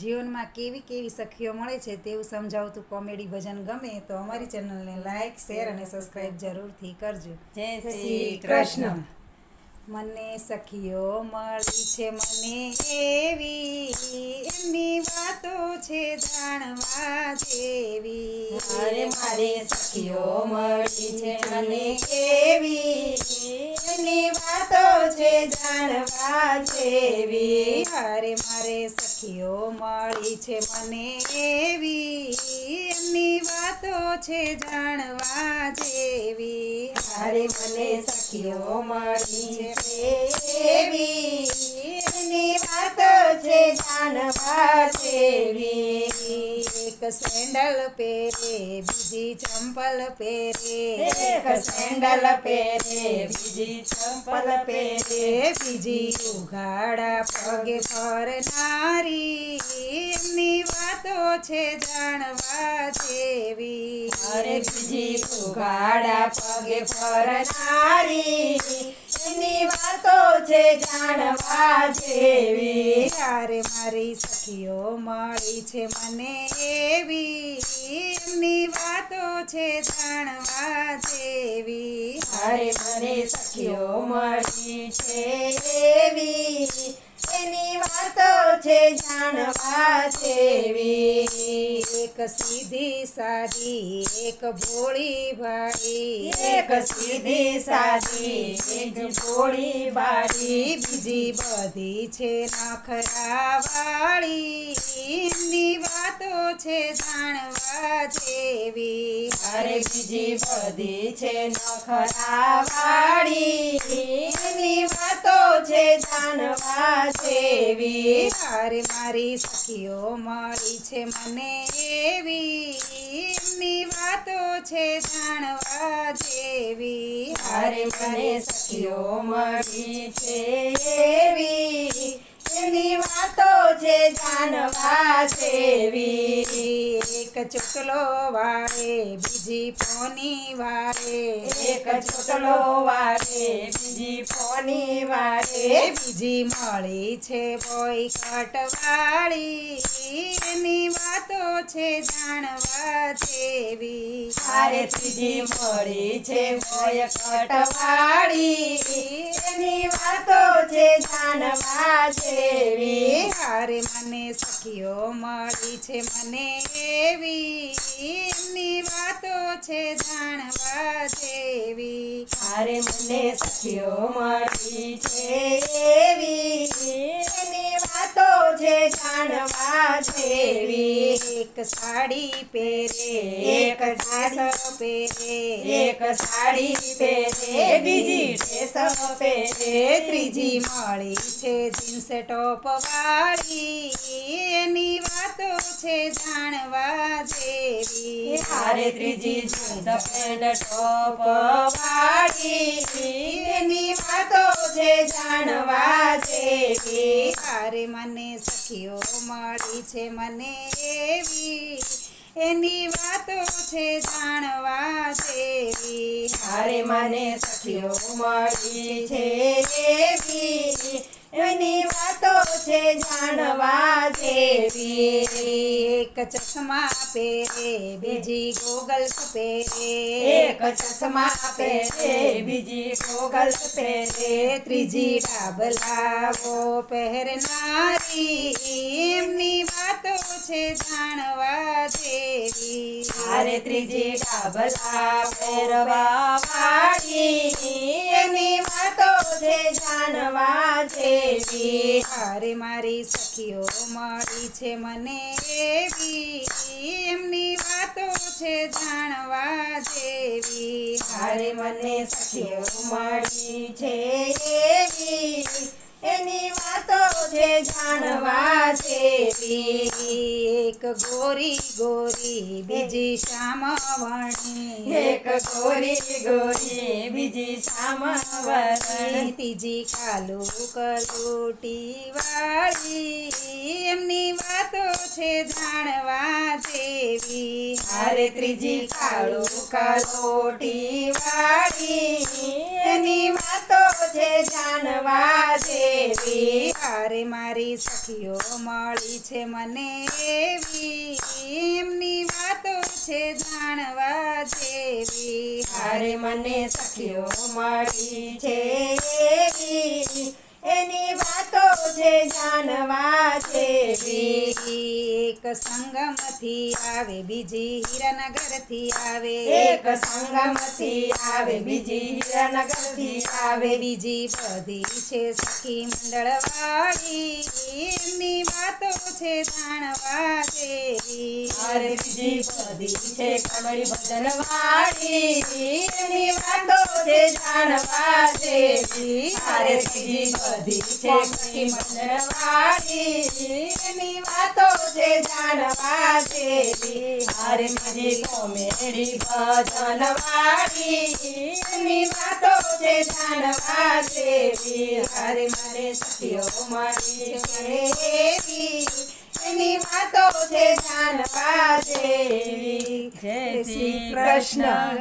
જીવનમાં કેવી કેવી સખીઓ મળે છે તેવું સમજાવતું કોમેડી ભજન ગમે તો અમારી ચેનલને લાઈક શેર અને સબસ્ક્રાઇબ જરૂરથી કરજો. જય શ્રી કૃષ્ણ. મને સખીઓ મળી છે મને એવી એમની વાતો છે જાણવા જેવી. મારે મારી સખીઓ મળી છે મને કેવી વાતો છે જાણવા જેવી. અરે મારે સખીઓ મળી છે મને એવી. એમની વાતો છે જાણવા જેવી. હારે મને સખીઓ મળી છે એવી. એની વાતો છે જાણવા જેવી. એક સેન્ડલ પહેરે બીજી ચંપલ પહેરે. એક સેન્ડલ પહેરે બીજી ચંપલ પહેરે. બીજી ઉઘાડા પગે ફરનારી એમની વાતો છે જાણવા જેવી. અરે બીજી ઉઘાડા પગે ફરનારી એની વાતો છે જાણવા જેવી. ત્યારે મારી સખીઓ મળી છે મને એવી. એમની વાતો છે જાણવા જેવી. અરે મને સખીઓ મળી છે એવી. એની વાતો છે જાણવા જેવી. એક સીધી સાદી એક ભોળી વાળી એક સીધી સાદી એક ભોળી બાળી બીજી બધી છે નખરા વાળી. એમની વાતો છે જાણવા જેવી. અરે બીજી બધી છે નખરા વાળી. જેવી તારે મારી સખીઓ મળી છે મને એવી. એમની વાતો છે જાણવા જેવી. અરે મને સખીઓ મળી છે એવી. એમની વાતો છે જાણવા જેવી. ચુકલો વાળે બીજી પોની વાળે એક ચોટલો વાળે બીજી પોની વાળે બીજી મળી છે બોય કટવાળી એની વાતો છે જાણવા જેવી. મારે ત્રીજી મળી છે મોય કટવાળી એની વાતો છે જાણવા જેવી. હારે મને સખીઓ મળી છે મને એવી. એમની વાતો છે જાણવા જેવી. હારે મને સખીઓ મળી છે એવી. છે જાણવા જેવી એક સાડી પહેરે એક ડ્રેસ પહેરે એક સાડી પહેરે બીજી ડ્રેસ પહેરે ત્રીજી મળી છે જીન્સ ટોપ વાળી એની વાતો છે જાણવા જેવી. હારે ત્રીજી જીન્સ પેન્ટ ટોપ વાળી એની વાતો છે જાણવા જેવી હારે મને સખીઓ મળી છે મને એવી. એની વાતો છે જાણવા જેવી. હારે મને સખીઓ મળી છે એવી. એની વાતો છે જાણવા જેવી. એક ચશ્મા પહેરે બીજી ગોગલ્સ પહેરે. એક ચશ્મા પહેરે બીજી ગોગલ્સ પહેરે. ત્રીજી ડાબલાઓ પહેરનારી. એમની વાતો છે જાણવા જેવી. હારે ત્રીજી ડાબલા પહેરવા વાળી એની વાતો છે જાણવા જેવી. હારે મારી સખીઓ મળી છે મને એવી. એમની વાતો છે જાણવા જેવી. હારે મને સખીઓ મળી છે એવી. એની છે જાણવા છે એક ગોરી ગોરી બીજી શ્યામવણી એક ગોરી ગોરી બીજી સામવરણ ત્રીજી કાલુ કલોટી વાળી. એમની વાતો છે જાણવા જેવી. હારે ત્રીજી કાળુ કલોટી વાળી. એની છે જાણવા દેવી અરે મારી સખીઓ મળી છે મને એવી એમની વાતો છે જાણવા દેવી અરે મને સખીઓ મળી છે એવી એની વાતો છે જાણવા છે એક સંગમથી આવે બીજી હીરાનગરથી આવે. એક સંગમથી આવે બીજી હીરાનગરથી આવે. બીજી બધી છે સખી મંડળવાળી એમની વાતો છે જાણવા જેવી. અરે બીજી બધી છે કમળી ભજન વાળી એની વાતો છે જાણવા જેવી. અરે બીજી બધી છે ભજન વાળી એની વાતો છે જાણવા જેવી. બીજી કોમેડી ભજન વાળી એની વાતો છે જાણવા જેવી. અરે મારે સખીઓ મારી એવી એની વાતો છે જાણવા જેવી. જય શ્રી કૃષ્ણ.